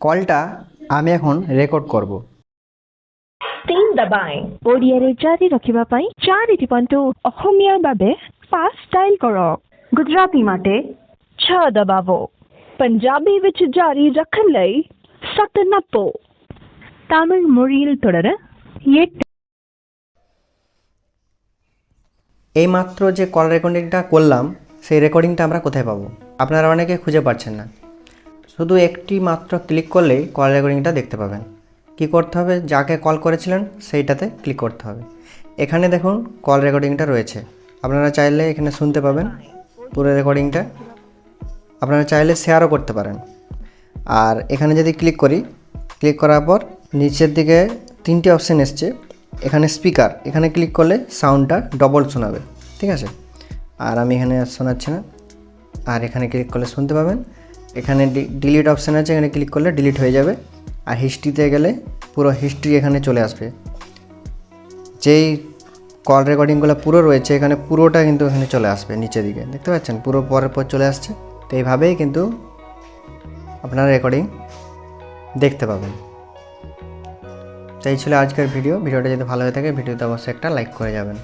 কলটা আমি এখন রেকর্ড করব। তিন দবাই ওড়িয়ারে জারি রাখিবা পাই চারি টিপন্তু অসমীয়াৰ বাবে স্টাইল টাইল কৰক। মাটে ছ છ દબાવો પંજાબી জারি রাখন লাই সত নপো তামিল মুরিল மொழியில் এট এই এইমাত্র যে কল রেকর্ডিংটা করলাম সেই রেকর্ডিংটা আমরা কোথায় পাবো? আপনারা অনেকে খুঁজে পাচ্ছেন না। শুধু একটি মাত্র ক্লিক করলেই কল রেকর্ডিংটা দেখতে পাবেন। কি করতে হবে? যাকে কল করেছিলেন, সেইটাতে ক্লিক করতে হবে। এখানে দেখুন কল রেকর্ডিংটা রয়েছে। আপনারা চাইলে এখানে শুনতে পাবেন পুরো রেকর্ডিংটা আপনারা চাইলে শেয়ারও করতে পারেন। আর এখানে যদি ক্লিক করি ক্লিক করার পর নিচের দিকে তিনটে অপশান এসছে। এখানে স্পিকার এখানে ক্লিক করলে সাউন্ডটা ডবল শোনাবে। ঠিক আছে? আর আমি এখানে শোনাচ্ছি না। আর এখানে ক্লিক করলে শুনতে পাবেন। এখানে ডিলিট অপশান আছে, এখানে ক্লিক করলে ডিলিট হয়ে যাবে। আর হিস্ট্রিতে গেলে পুরো হিস্ট্রি এখানে চলে আসবে। যেই কল রেকর্ডিংগুলো পুরো রয়েছে, এখানে পুরোটা কিন্তু এখানে চলে আসবে নিচের দিকে। দেখতে পাচ্ছেন? পুরো পরের পর চলে আসছে। তো এইভাবেই কিন্তু আপনারা রেকর্ডিং দেখতে পাবেন। তো এই ছিল আজকের ভিডিও ভিডিওটা যদি ভালো হয়ে থাকে, ভিডিওতে অবশ্যই একটা লাইক করে যাবেন।